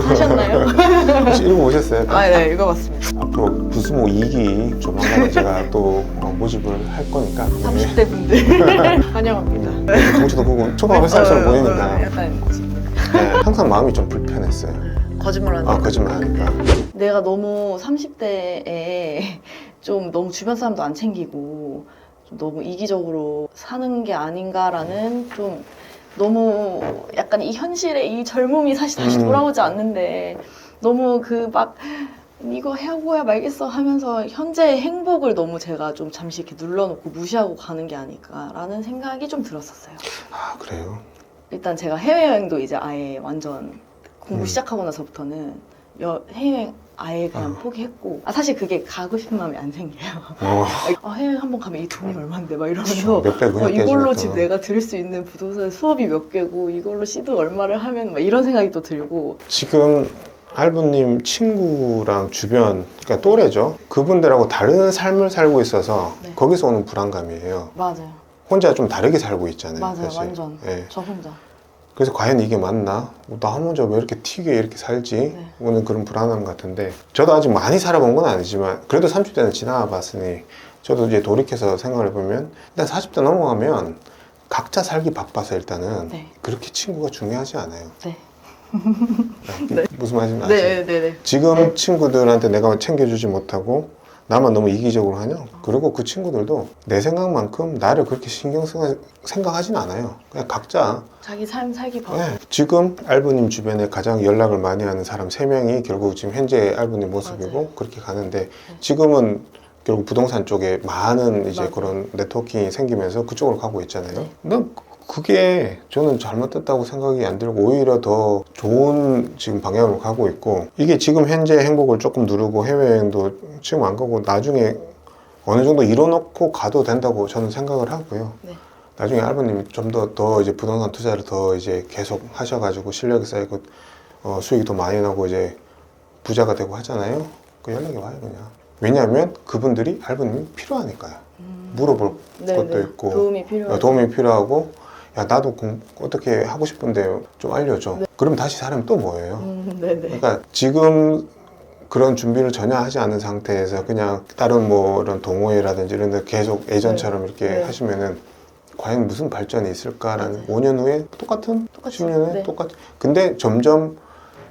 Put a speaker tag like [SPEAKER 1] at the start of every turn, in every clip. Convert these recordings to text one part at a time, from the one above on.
[SPEAKER 1] 하셨나요?
[SPEAKER 2] 혹시 읽어보셨어요?
[SPEAKER 1] 아, 네, 읽어봤습니다.
[SPEAKER 2] 앞으로 부수모 2기 조만간에 제가 또 어, 모집을 할 거니까 네.
[SPEAKER 1] 30대 분들 환영합니다.
[SPEAKER 2] 정치도 보고 초반 회사처럼
[SPEAKER 1] 어, 어,
[SPEAKER 2] 보이니까
[SPEAKER 1] 약간
[SPEAKER 2] 네, 항상 마음이 좀 불편했어요.
[SPEAKER 1] 거짓말하는.
[SPEAKER 2] 아 거짓말 하니까
[SPEAKER 1] 내가 너무 30대에 좀 너무 주변 사람도 안 챙기고 좀 너무 이기적으로 사는 게 아닌가라는 좀 너무 약간 이 현실의 이 젊음이 사실 다시
[SPEAKER 2] 음.
[SPEAKER 1] 돌아오지 않는데 너무 그 막 이거 해고야 말겠어 하면서 현재의 행복을 너무 제가 좀 잠시 이렇게 눌러놓고 무시하고 가는 게 아닐까라는 생각이 좀 들었었어요.
[SPEAKER 2] 아 그래요.
[SPEAKER 1] 일단 제가 해외여행도 이제 아예 완전 공부
[SPEAKER 2] 음.
[SPEAKER 1] 시작하고 나서부터는 여, 해외여행 아예 그냥
[SPEAKER 2] 아.
[SPEAKER 1] 포기했고 아 사실 그게 가고 싶은 마음이 안 생겨요
[SPEAKER 2] 어,
[SPEAKER 1] 아, 해외 한 번 가면 이 돈이 얼만데 막. 이러면서
[SPEAKER 2] 몇 배 그냥
[SPEAKER 1] 어, 이걸로. 집 내가 들을 수 있는 부동산 수업이 몇 개고 이걸로 시드 얼마를 하면 막 이런 생각이 또 들고
[SPEAKER 2] 지금 알부님 친구랑 주변 그러니까 또래죠. 그분들하고 다른 삶을 살고 있어서
[SPEAKER 1] 네.
[SPEAKER 2] 거기서 오는 불안감이에요.
[SPEAKER 1] 맞아요
[SPEAKER 2] 혼자 좀 다르게 살고 있잖아요.
[SPEAKER 1] 맞아요
[SPEAKER 2] 사실.
[SPEAKER 1] 완전
[SPEAKER 2] 예.
[SPEAKER 1] 저 혼자
[SPEAKER 2] 그래서 과연 이게 맞나? 나 혼자 왜 이렇게 튀게 이렇게 살지?
[SPEAKER 1] 네.
[SPEAKER 2] 오는 그런 불안함 같은데 저도 아직 많이 살아본 건 아니지만 그래도 30대는 지나와 봤으니 저도 이제 돌이켜서 생각을 해보면 일단 40대 넘어가면 각자 살기 바빠서 일단은
[SPEAKER 1] 네.
[SPEAKER 2] 그렇게 친구가 중요하지 않아요.
[SPEAKER 1] 네.
[SPEAKER 2] 네. 무슨 말인지 아시죠?
[SPEAKER 1] 네, 네, 네.
[SPEAKER 2] 지금 친구들한테 내가 챙겨주지 못하고 나만 너무 이기적으로 하냐? 그리고 그 친구들도 내 생각만큼 나를 그렇게 신경 쓰 생각하진 않아요. 그냥 각자
[SPEAKER 1] 자기 삶 살기 바빠
[SPEAKER 2] 네, 지금 알부님 주변에 가장 연락을 많이 하는 사람 3명이 결국 지금 현재 알부님 모습이고
[SPEAKER 1] 맞아요.
[SPEAKER 2] 그렇게 가는데 지금은 결국 부동산 쪽에 많은 이제
[SPEAKER 1] 맞아요.
[SPEAKER 2] 그런 네트워킹이 생기면서 그쪽으로 가고 있잖아요.
[SPEAKER 1] 네.
[SPEAKER 2] 난 그게 저는 잘못됐다고 생각이 안 들고 오히려 더 좋은 지금 방향으로 가고 있고 이게 지금 현재 행복을 조금 누르고 해외여행도 지금 안 가고 나중에 어느 정도 이뤄놓고 가도 된다고 저는 생각을 하고요.
[SPEAKER 1] 네.
[SPEAKER 2] 나중에 알바님이 좀 더 더 이제 부동산 투자를 더 이제 계속 하셔가지고 실력이 쌓이고 어, 수익이 더 많이 나고 이제 부자가 되고 하잖아요. 그 연락이 와요 그냥. 왜냐하면 그분들이 알바님이 필요하니까요.
[SPEAKER 1] 음.
[SPEAKER 2] 물어볼
[SPEAKER 1] 네,
[SPEAKER 2] 것도
[SPEAKER 1] 네.
[SPEAKER 2] 있고
[SPEAKER 1] 도움이
[SPEAKER 2] 어, 도움이 필요하고 야 나도 공, 어떻게 하고 싶은데 좀 알려줘. 그럼 다시 사람이 또 뭐예요?
[SPEAKER 1] 음, 네, 네.
[SPEAKER 2] 그러니까 지금 그런 준비를 전혀 하지 않은 상태에서 그냥 다른 뭐 이런 동호회라든지 이런 데 계속 예전처럼 이렇게
[SPEAKER 1] 네.
[SPEAKER 2] 하시면은 과연 무슨 발전이 있을까라는
[SPEAKER 1] 맞아요.
[SPEAKER 2] 5년 후에 똑같은
[SPEAKER 1] 똑같이,
[SPEAKER 2] 10년 후에
[SPEAKER 1] 네.
[SPEAKER 2] 똑같 근데 점점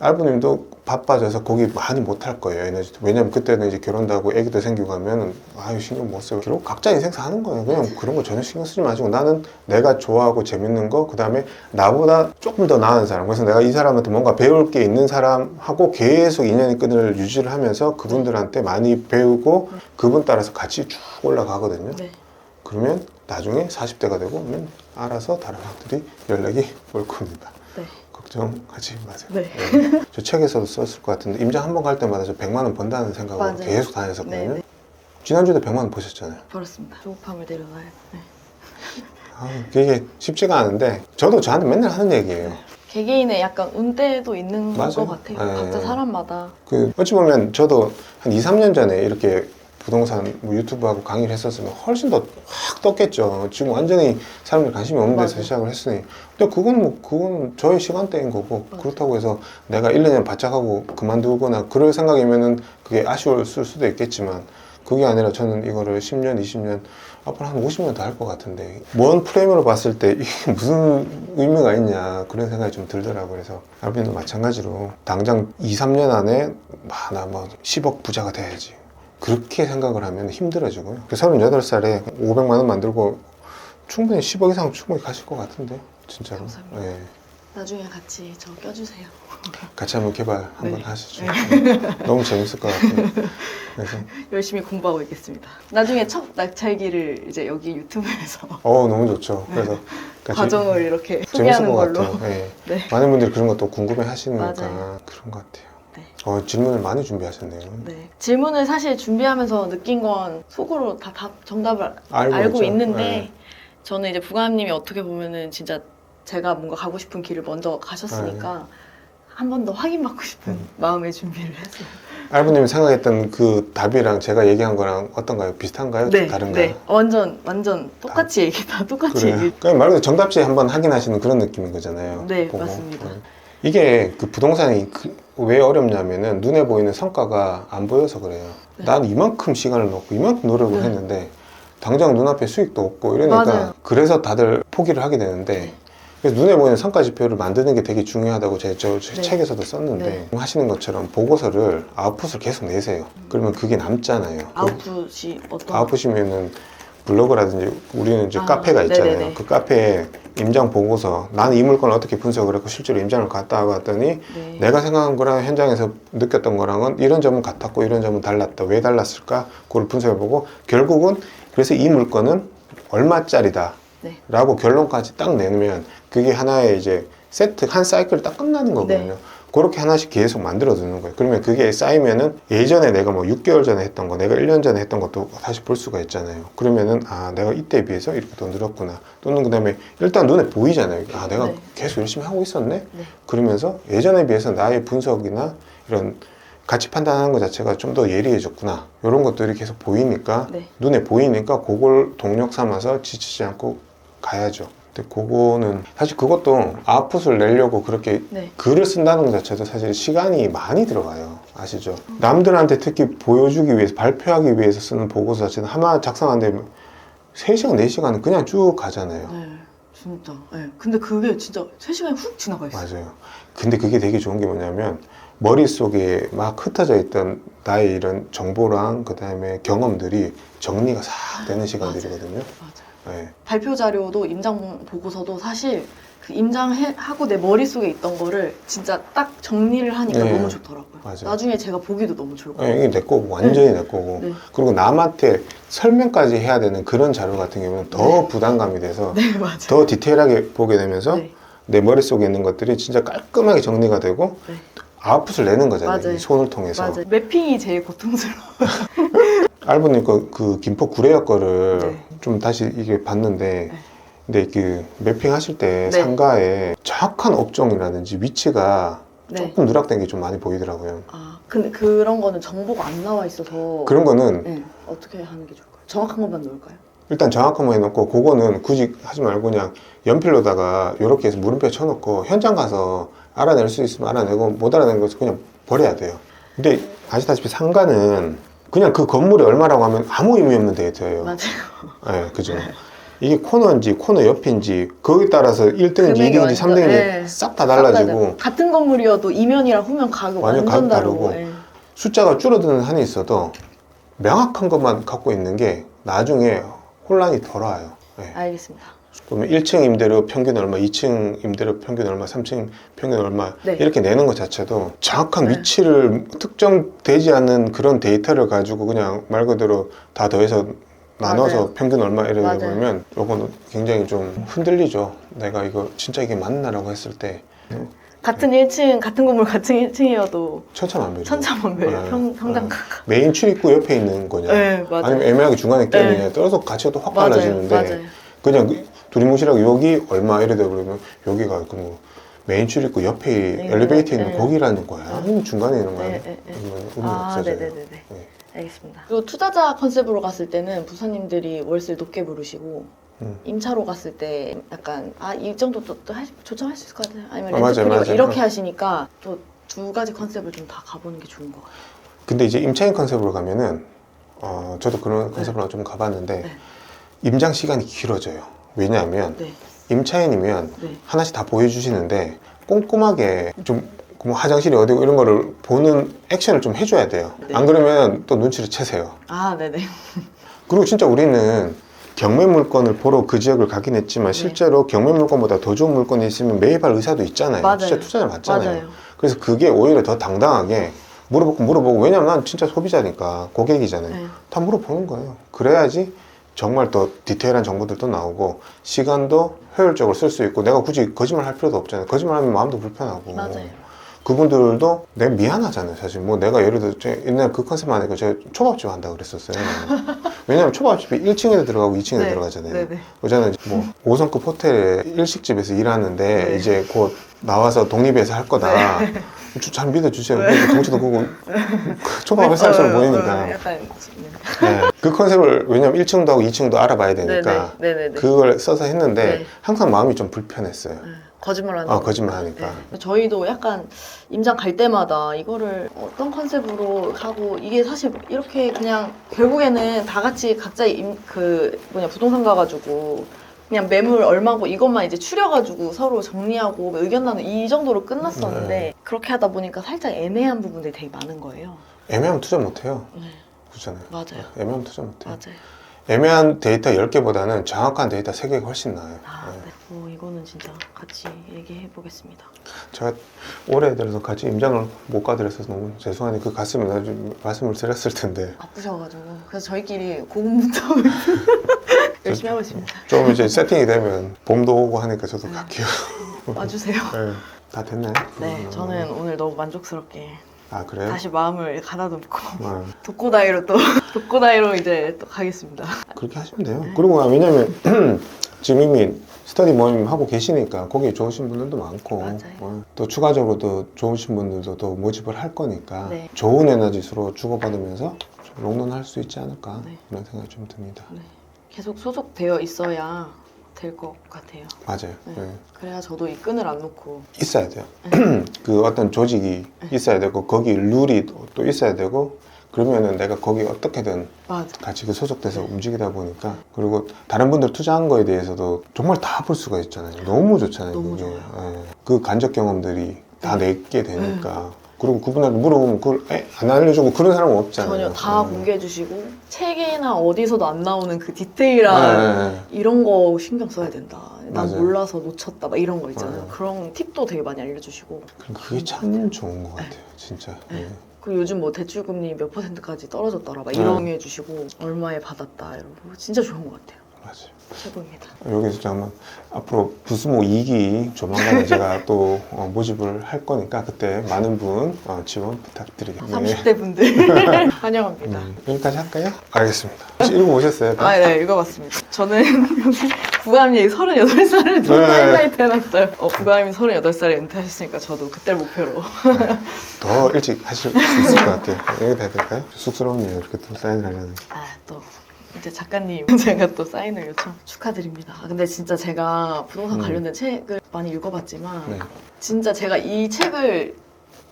[SPEAKER 2] 알부님도 바빠져서 거기 많이 못 할 거예요 에너지 왜냐면 그때는 이제 결혼도 하고 애기도 생기고 하면 아유 신경 못 써요. 결국 각자 인생 사는 거예요. 그냥 그런 거 전혀 신경 쓰지 마시고 나는 내가 좋아하고 재밌는 거 그 다음에 나보다 조금 더 나은 사람. 그래서 내가 이 사람한테 뭔가 배울 게 있는 사람하고 계속 인연의 끈을 유지를 하면서 그분들한테 많이 배우고 그분 따라서 같이 쭉 올라가거든요.
[SPEAKER 1] 네.
[SPEAKER 2] 그러면 나중에 40대가 되고 면 알아서 다른 사람들이 연락이 올 겁니다.
[SPEAKER 1] 네.
[SPEAKER 2] 걱정하지 마세요
[SPEAKER 1] 네.
[SPEAKER 2] 네. 저 책에서도 썼을 것 같은데 임장 한 번 갈 때마다 저 100만 원 번다는 생각으로
[SPEAKER 1] 맞아요.
[SPEAKER 2] 계속 다녔었거든요.
[SPEAKER 1] 네, 네.
[SPEAKER 2] 지난주에도 100만 원 버셨잖아요.
[SPEAKER 1] 버렸습니다 조급함을 내려놔야 네.
[SPEAKER 2] 아, 그게 쉽지가 않은데 저도 저한테 맨날 하는 얘기예요.
[SPEAKER 1] 개개인의 약간 운대도 있는
[SPEAKER 2] 맞아요.
[SPEAKER 1] 것 같아요.
[SPEAKER 2] 네.
[SPEAKER 1] 각자 사람마다.
[SPEAKER 2] 그 어찌 보면 저도 한 2, 3년 전에 이렇게 부동산 뭐 유튜브하고 강의를 했었으면 훨씬 더 확 떴겠죠. 지금 완전히 사람들 관심이 없는 데서
[SPEAKER 1] 맞아요.
[SPEAKER 2] 시작을 했으니. 근데 그건 뭐 그건 저의 시간대인 거고
[SPEAKER 1] 맞아요.
[SPEAKER 2] 그렇다고 해서 내가 1, 2년 바짝하고 그만두거나 그럴 생각이면은 그게 아쉬울 수도 있겠지만 그게 아니라 저는 이거를 10년, 20년 앞으로 한 50년 더 할 것 같은데 먼 프레임으로 봤을 때 이게 무슨 의미가 있냐 그런 생각이 좀 들더라고요 그래서 알빈도 마찬가지로 당장 2, 3년 안에 나뭐 10억 부자가 돼야지 그렇게 생각을 하면 힘들어지고요 38살에 500만 원 만들고 충분히 10억 이상 충분히 가실 것 같은데 진짜로
[SPEAKER 1] 감사합니다.
[SPEAKER 2] 예.
[SPEAKER 1] 나중에 같이 저 껴주세요.
[SPEAKER 2] 같이 한번 개발 한번
[SPEAKER 1] 네.
[SPEAKER 2] 하시죠 너무 재밌을 것 같아요 그래서
[SPEAKER 1] 열심히 공부하고 있겠습니다. 나중에 첫 낙찰기를 이제 여기 유튜브에서
[SPEAKER 2] 어 너무 좋죠 그래서 같이
[SPEAKER 1] 과정을 이렇게
[SPEAKER 2] 재밌을
[SPEAKER 1] 소개하는
[SPEAKER 2] 것
[SPEAKER 1] 걸로.
[SPEAKER 2] 같아요. 예.
[SPEAKER 1] 네.
[SPEAKER 2] 많은 분들이 그런 것도 궁금해 하시니까
[SPEAKER 1] 맞아요.
[SPEAKER 2] 그런 것 같아요.
[SPEAKER 1] 네.
[SPEAKER 2] 어, 질문을 많이 준비하셨네요.
[SPEAKER 1] 네. 질문을 사실 준비하면서 느낀 건 속으로 다 답, 정답을
[SPEAKER 2] 알고,
[SPEAKER 1] 알고,
[SPEAKER 2] 있죠.
[SPEAKER 1] 있는데
[SPEAKER 2] 네.
[SPEAKER 1] 저는 이제 부가님이 어떻게 보면은 진짜 제가 뭔가 가고 싶은 길을 먼저 가셨으니까 한번 더 확인받고 싶은
[SPEAKER 2] 네. 음.
[SPEAKER 1] 마음의 준비를 했어요.
[SPEAKER 2] 알부님이 생각했던 그 답이랑 제가 얘기한 거랑 어떤가요? 비슷한가요?
[SPEAKER 1] 네,
[SPEAKER 2] 다른가요?
[SPEAKER 1] 네, 완전 완전 똑같이 얘기 다 똑같이
[SPEAKER 2] 그래요.
[SPEAKER 1] 얘기.
[SPEAKER 2] 그냥 말 그대로 정답지 한번 확인하시는 그런 느낌인 거잖아요.
[SPEAKER 1] 네,
[SPEAKER 2] 보고.
[SPEAKER 1] 맞습니다.
[SPEAKER 2] 네. 이게 그 부동산이 그왜 어렵냐면은 눈에 보이는 성과가 안 보여서 그래요.
[SPEAKER 1] 네.
[SPEAKER 2] 난 이만큼 시간을 넣고 이만큼 노력을
[SPEAKER 1] 네.
[SPEAKER 2] 했는데 당장 눈앞에 수익도 없고 이러니까
[SPEAKER 1] 맞아요.
[SPEAKER 2] 그래서 다들 포기를 하게 되는데
[SPEAKER 1] 네.
[SPEAKER 2] 그래서 눈에 보이는 성과 지표를 만드는 게 되게 중요하다고 제 저
[SPEAKER 1] 네.
[SPEAKER 2] 책에서도 썼는데
[SPEAKER 1] 네.
[SPEAKER 2] 하시는 것처럼 보고서를 아웃풋을 계속 내세요. 그러면 그게 남잖아요.
[SPEAKER 1] 아웃풋이 어떤
[SPEAKER 2] 아웃풋이면은 블로그라든지 우리는 이제
[SPEAKER 1] 아,
[SPEAKER 2] 카페가 있잖아요.
[SPEAKER 1] 네네네.
[SPEAKER 2] 그 카페에 임장 보고서 나는 이 물건을 어떻게 분석을 했고 실제로 임장을 갔다 와봤더니
[SPEAKER 1] 네.
[SPEAKER 2] 내가 생각한 거랑 현장에서 느꼈던 거랑은 이런 점은 같았고 이런 점은 달랐다. 왜 달랐을까? 그걸 분석해 보고 결국은 그래서 이 물건은 얼마짜리다.
[SPEAKER 1] 네.
[SPEAKER 2] 라고 결론까지 딱 내놓으면 그게 하나의 이제 세트 한 사이클 딱 끝나는 거거든요.
[SPEAKER 1] 네.
[SPEAKER 2] 그렇게 하나씩 계속 만들어 두는 거예요. 그러면 그게 쌓이면은 예전에 내가 뭐 6개월 전에 했던 거, 내가 1년 전에 했던 것도 다시 볼 수가 있잖아요. 그러면은 아, 내가 이때에 비해서 이렇게 더 늘었구나. 또는 그다음에 일단 눈에 보이잖아요. 아, 내가
[SPEAKER 1] 네.
[SPEAKER 2] 계속 열심히 하고 있었네.
[SPEAKER 1] 네.
[SPEAKER 2] 그러면서 예전에 비해서 나의 분석이나 이런 가치 판단하는 것 자체가 좀 더 예리해졌구나. 이런 것들이 계속 보이니까
[SPEAKER 1] 네.
[SPEAKER 2] 눈에 보이니까 그걸 동력 삼아서 지치지 않고 가야죠. 근데 그거는 사실 그것도 아웃풋을 내려고 그렇게
[SPEAKER 1] 네.
[SPEAKER 2] 글을 쓴다는 것 자체도 사실 시간이 많이 들어가요. 아시죠? 남들한테 특히 보여주기 위해서, 발표하기 위해서 쓰는 보고서 자체는 하나 작성하는데 3시간, 4시간은 그냥 쭉 가잖아요.
[SPEAKER 1] 네. 진짜. 네. 근데 그게 진짜 3시간이 훅 지나가 있어요.
[SPEAKER 2] 맞아요. 근데 그게 되게 좋은 게 뭐냐면 머릿속에 막 흩어져 있던 나의 이런 정보랑 그 다음에 경험들이 정리가 싹 되는 시간들이거든요.
[SPEAKER 1] 맞아요.
[SPEAKER 2] 네.
[SPEAKER 1] 발표 자료도 임장 보고서도 사실 그 임장하고 내 머릿속에 있던 거를 진짜 딱 정리를 하니까
[SPEAKER 2] 네.
[SPEAKER 1] 너무 좋더라고요.
[SPEAKER 2] 맞아요.
[SPEAKER 1] 나중에 제가 보기도 너무 좋을 것
[SPEAKER 2] 네,
[SPEAKER 1] 같아요.
[SPEAKER 2] 이게 내 거고 완전히 내 거고
[SPEAKER 1] 네.
[SPEAKER 2] 그리고 남한테 설명까지 해야 되는 그런 자료 같은 경우는 더
[SPEAKER 1] 네.
[SPEAKER 2] 부담감이 돼서
[SPEAKER 1] 네, 맞아요.
[SPEAKER 2] 더 디테일하게 보게 되면서
[SPEAKER 1] 네.
[SPEAKER 2] 내 머릿속에 있는 것들이 진짜 깔끔하게 정리가 되고
[SPEAKER 1] 네.
[SPEAKER 2] 아웃풋을 내는 거잖아요.
[SPEAKER 1] 맞아요.
[SPEAKER 2] 이 손을 통해서.
[SPEAKER 1] 맞아요. 매핑이 제일 고통스러워.
[SPEAKER 2] 알보님 그, 그 김포 구례역 거를
[SPEAKER 1] 네.
[SPEAKER 2] 좀 다시 이게 봤는데
[SPEAKER 1] 네.
[SPEAKER 2] 근데 그 매핑 하실 때
[SPEAKER 1] 네.
[SPEAKER 2] 상가에 정확한 업종이라든지 위치가
[SPEAKER 1] 네.
[SPEAKER 2] 조금 누락된 게 좀 많이 보이더라고요.
[SPEAKER 1] 아, 근데 그런 거는 정보가 안 나와 있어서
[SPEAKER 2] 그런 거는
[SPEAKER 1] 네. 어떻게 하는 게 좋을까요? 정확한 것만 넣을까요?
[SPEAKER 2] 일단 정확한 거 해놓고 그거는 굳이 하지 말고 그냥 연필로다가 이렇게 해서 물음표 쳐놓고 현장 가서 알아낼 수 있으면 알아내고 못 알아내는 것은 그냥 버려야 돼요. 근데 아시다시피 상가는 그냥 그 건물이 얼마라고 하면 아무 의미 없는 데이터예요.
[SPEAKER 1] 맞아요.
[SPEAKER 2] 네, 그죠. 이게 코너인지 코너 옆인지 거기에 따라서 1등인지
[SPEAKER 1] 금액이
[SPEAKER 2] 2등인지
[SPEAKER 1] 완전,
[SPEAKER 2] 3등인지
[SPEAKER 1] 네.
[SPEAKER 2] 싹다
[SPEAKER 1] 싹다
[SPEAKER 2] 달라지고.
[SPEAKER 1] 같은 건물이어도 이면이랑 후면 가격
[SPEAKER 2] 완전
[SPEAKER 1] 완전,
[SPEAKER 2] 가격
[SPEAKER 1] 다르고.
[SPEAKER 2] 다르고.
[SPEAKER 1] 예.
[SPEAKER 2] 숫자가 줄어드는 한이 있어도 명확한 것만 갖고 있는 게 나중에 혼란이 덜 와요. 네.
[SPEAKER 1] 알겠습니다.
[SPEAKER 2] 그러면 1층 임대료 평균 얼마, 2층 임대료 평균 얼마, 3층 평균 얼마
[SPEAKER 1] 네.
[SPEAKER 2] 이렇게 내는 것 자체도 정확한
[SPEAKER 1] 네.
[SPEAKER 2] 위치를 특정되지 않는 그런 데이터를 가지고 그냥 말 그대로 다 더해서 나눠서
[SPEAKER 1] 맞아요.
[SPEAKER 2] 평균 얼마 이렇게
[SPEAKER 1] 맞아요.
[SPEAKER 2] 보면 요거는 굉장히 좀 흔들리죠. 내가 이거 진짜 이게 맞나라고 했을 때
[SPEAKER 1] 같은 1층, 같은 건물 같은 1층이어도
[SPEAKER 2] 천차만별이에요.
[SPEAKER 1] 천차만별이에요.
[SPEAKER 2] 네.
[SPEAKER 1] 평, 평당.
[SPEAKER 2] 네. 메인 출입구 옆에 있는 거냐
[SPEAKER 1] 네, 맞아요.
[SPEAKER 2] 아니면 애매하게 중간에 껴있느냐
[SPEAKER 1] 네.
[SPEAKER 2] 따라서 가치가 또 확
[SPEAKER 1] 맞아요.
[SPEAKER 2] 달라지는데
[SPEAKER 1] 맞아요.
[SPEAKER 2] 그냥 그 두리뭉실하게 여기 얼마 이래 돼 버리면 여기가 그뭐 메인 출입구 옆에
[SPEAKER 1] 네,
[SPEAKER 2] 엘리베이터 있는
[SPEAKER 1] 네.
[SPEAKER 2] 거기라는 거야
[SPEAKER 1] 네.
[SPEAKER 2] 아니면 중간에 있는 거야
[SPEAKER 1] 네, 네, 네.
[SPEAKER 2] 그러면 의미
[SPEAKER 1] 아,
[SPEAKER 2] 없어져요
[SPEAKER 1] 네네네네.
[SPEAKER 2] 네.
[SPEAKER 1] 알겠습니다. 그리고 투자자 컨셉으로 갔을 때는 부사님들이 월세를 높게 부르시고
[SPEAKER 2] 음.
[SPEAKER 1] 임차로 갔을 때 약간 아 이 정도 또, 또 할- 조정할 수 있을 것 같아요. 아니면
[SPEAKER 2] 아,
[SPEAKER 1] 렌트
[SPEAKER 2] 맞아요,
[SPEAKER 1] 프리
[SPEAKER 2] 맞아요.
[SPEAKER 1] 이렇게
[SPEAKER 2] 어.
[SPEAKER 1] 하시니까 또 두 가지 컨셉을 좀 다 가보는 게 좋은 것 같아요.
[SPEAKER 2] 근데 이제 임차인 컨셉으로 가면은 어, 저도 그런 컨셉으로 좀 가봤는데
[SPEAKER 1] 네.
[SPEAKER 2] 임장 시간이 길어져요 왜냐하면
[SPEAKER 1] 네,
[SPEAKER 2] 임차인이면
[SPEAKER 1] 네,
[SPEAKER 2] 하나씩 다 보여주시는데 꼼꼼하게 좀뭐 화장실이 어디고 이런 거를 보는 액션을 좀 해줘야 돼요
[SPEAKER 1] 네.
[SPEAKER 2] 안 그러면 또 눈치를 채세요
[SPEAKER 1] 아 네네.
[SPEAKER 2] 그리고 진짜 우리는 경매 물건을 보러 그 지역을 가긴 했지만
[SPEAKER 1] 네.
[SPEAKER 2] 실제로 경매 물건보다 더 좋은 물건이 있으면 매입할 의사도 있잖아요.
[SPEAKER 1] 맞아요.
[SPEAKER 2] 진짜 투자자 맞잖아요.
[SPEAKER 1] 맞아요.
[SPEAKER 2] 그래서 그게 오히려 더 당당하게 물어보고 물어보고 왜냐면 난 진짜 소비자니까 고객이잖아요.
[SPEAKER 1] 네.
[SPEAKER 2] 다 물어보는 거예요. 그래야지 정말 더 디테일한 정보들도 나오고 시간도 효율적으로 쓸 수 있고 내가 굳이 거짓말 할 필요도 없잖아요. 거짓말하면 마음도 불편하고
[SPEAKER 1] 맞아요.
[SPEAKER 2] 그분들도 내가 미안하잖아요 사실 뭐 내가 예를 들어 옛날 그 컨셉 안니까 제가 초밥집 한다 그랬었어요 왜냐면 초밥집이 1층에도 들어가고 2층에도
[SPEAKER 1] 네.
[SPEAKER 2] 들어가잖아요
[SPEAKER 1] 네 네.
[SPEAKER 2] 저는 뭐 5성급 호텔에 일식집에서 일하는데
[SPEAKER 1] 네.
[SPEAKER 2] 이제 곧 나와서 독립해서 할 거다 저- 잘 믿어주세요 살 사람
[SPEAKER 1] 어, 어,
[SPEAKER 2] 보이니까
[SPEAKER 1] 약간
[SPEAKER 2] 네. 그 컨셉을 왜냐면 1층도 하고 2층도 알아봐야 되니까
[SPEAKER 1] 네네. 네 네네.
[SPEAKER 2] 그걸 써서 했는데
[SPEAKER 1] 네.
[SPEAKER 2] 항상 마음이 좀 불편했어요
[SPEAKER 1] 네. 거짓말하는
[SPEAKER 2] 아
[SPEAKER 1] 거.
[SPEAKER 2] 거짓말 하니까
[SPEAKER 1] 네. 저희도 약간 임장 갈 때마다 이거를 어떤 컨셉으로 하고 이게 사실 이렇게 그냥 결국에는 다 같이 각자 임, 그 뭐냐 부동산 가가지고 그냥 매물 얼마고 이것만 이제 추려가지고 서로 정리하고 의견 나누 이 정도로 끝났었는데
[SPEAKER 2] 네.
[SPEAKER 1] 그렇게 하다 보니까 살짝 애매한 부분들이 되게 많은 거예요.
[SPEAKER 2] 애매하면 투자 못해요
[SPEAKER 1] 네,
[SPEAKER 2] 그렇잖아요
[SPEAKER 1] 맞아요.
[SPEAKER 2] 애매하면 투자 못해요
[SPEAKER 1] 맞아요.
[SPEAKER 2] 애매한 데이터 10개보다는 정확한 데이터 3개가 훨씬 나아요
[SPEAKER 1] 아,
[SPEAKER 2] 네.
[SPEAKER 1] 네. 오, 이거는 진짜 같이 얘기해 보겠습니다.
[SPEAKER 2] 제가 올해 들어서 같이 임장을 못 가드려서 너무 죄송하니 그 갔으면 나좀 말씀을 드렸을 텐데
[SPEAKER 1] 바쁘셔가지고 그래서 저희끼리 고군분투 열심히 하고 있습니다.
[SPEAKER 2] 좀 이제 세팅이 되면 봄도 오고 하니까 저도
[SPEAKER 1] 네.
[SPEAKER 2] 갈게요
[SPEAKER 1] 와주세요.
[SPEAKER 2] 네. 다 됐나요?
[SPEAKER 1] 네,
[SPEAKER 2] 음.
[SPEAKER 1] 저는 오늘 너무 만족스럽게
[SPEAKER 2] 아 그래요?
[SPEAKER 1] 다시 마음을 가다듬고
[SPEAKER 2] 어,
[SPEAKER 1] 독고다이로 또 독고다이로 이제 또 가겠습니다.
[SPEAKER 2] 그렇게 하시면 돼요 그리고 왜냐면 지금 이미 스터디 모임 하고 계시니까 거기 좋으신 분들도 많고
[SPEAKER 1] 맞아요.
[SPEAKER 2] 어, 또 추가적으로 또 좋으신 분들도 또 모집을 할 거니까
[SPEAKER 1] 네.
[SPEAKER 2] 좋은 에너지 서로 주고받으면서 좀 롱런 할 수 있지 않을까
[SPEAKER 1] 네.
[SPEAKER 2] 그런 생각이 좀 듭니다
[SPEAKER 1] 네, 계속 소속되어 있어야 될 것 같아요.
[SPEAKER 2] 맞아요
[SPEAKER 1] 네.
[SPEAKER 2] 네.
[SPEAKER 1] 그래야 저도 이 끈을 안 놓고
[SPEAKER 2] 있어야 돼요.
[SPEAKER 1] 네.
[SPEAKER 2] 그 어떤 조직이 있어야 되고 거기 룰이 또- 또 있어야 되고 그러면은 내가 거기 어떻게든
[SPEAKER 1] 맞아.
[SPEAKER 2] 같이 그 소속돼서
[SPEAKER 1] 네.
[SPEAKER 2] 움직이다 보니까 그리고 다른 분들 투자한 거에 대해서도 정말 다 볼 수가 있잖아요. 너무 좋잖아요.
[SPEAKER 1] 너무
[SPEAKER 2] 그게.
[SPEAKER 1] 좋아요.
[SPEAKER 2] 예. 그 간접 경험들이 다
[SPEAKER 1] 네.
[SPEAKER 2] 내게 되니까 그리고 그분한테 물어보면 그걸 에? 안 알려주고 그런 사람은 없잖아요.
[SPEAKER 1] 전혀 다
[SPEAKER 2] 예.
[SPEAKER 1] 공개해 주시고 책이나 어디서도 안 나오는 그 디테일한
[SPEAKER 2] 예, 예.
[SPEAKER 1] 이런 거 신경 써야 된다. 난
[SPEAKER 2] 맞아요.
[SPEAKER 1] 몰라서 놓쳤다. 막 이런 거 있잖아요.
[SPEAKER 2] 맞아요.
[SPEAKER 1] 그런 팁도 되게 많이 알려주시고.
[SPEAKER 2] 그러니까 그게 참 좋은 것 같아요. 진짜.
[SPEAKER 1] 네.
[SPEAKER 2] 예.
[SPEAKER 1] 그리고 요즘 뭐 대출금리 몇 퍼센트까지 떨어졌더라. 막
[SPEAKER 2] 네.
[SPEAKER 1] 이런 게 해주시고 얼마에 받았다. 이러고 진짜 좋은 것 같아요.
[SPEAKER 2] 맞아요.
[SPEAKER 1] 최고입니다.
[SPEAKER 2] 여기서 잠깐 앞으로 부수모 2기 조만간에 제가 또 어, 모집을 할 거니까 그때 많은 분 어, 지원 부탁드리겠습니다.
[SPEAKER 1] 30대 분들 환영합니다.
[SPEAKER 2] 음, 여기까지 할까요? 알겠습니다. 혹시 읽어보셨어요? 다?
[SPEAKER 1] 아, 네, 읽어봤습니다. 저는 여기 부감이 38살을 좀
[SPEAKER 2] 네.
[SPEAKER 1] 하이라이트 해놨어요. 어, 부감이 38살에 은퇴하셨으니까 저도 그때를 목표로.
[SPEAKER 2] 더 일찍 하실 수 있을 것 같아요. 여기다 해야 될까요? 쑥스럽네요. 이렇게 또 사인을 하려는.
[SPEAKER 1] 아, 또 이제 작가님 제가 또 사인을 요청 축하드립니다. 아, 근데 진짜 제가 부동산
[SPEAKER 2] 음.
[SPEAKER 1] 관련된 책을 많이 읽어봤지만
[SPEAKER 2] 네.
[SPEAKER 1] 진짜 제가 이 책을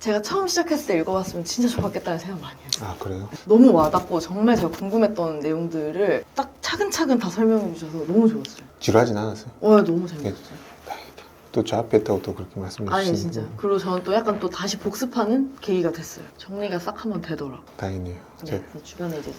[SPEAKER 1] 제가 처음 시작했을 때 읽어봤으면 진짜 좋았겠다는 생각 많이 했어요.
[SPEAKER 2] 아 그래요?
[SPEAKER 1] 너무 와닿고 정말 제가 궁금했던 내용들을 딱 차근차근 다 설명해 주셔서 너무 좋았어요.
[SPEAKER 2] 지루하진 않았어요.
[SPEAKER 1] 와 너무 재밌었어요.
[SPEAKER 2] 다행이다. 또저 앞에 있다고 또 그렇게 말씀해
[SPEAKER 1] 아니
[SPEAKER 2] 주시는
[SPEAKER 1] 진짜. 그리고 저는 또 약간 또 다시 복습하는 계기가 됐어요. 정리가 싹 한번 되더라고.
[SPEAKER 2] 다행이네요.
[SPEAKER 1] 네,
[SPEAKER 2] 제
[SPEAKER 1] 그래서 주변에 이제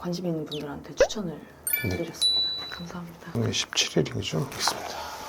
[SPEAKER 1] 관심 있는 분들한테 추천을
[SPEAKER 2] 네.
[SPEAKER 1] 드렸습니다. 감사합니다.
[SPEAKER 2] 오늘 17일이죠? 알겠습니다.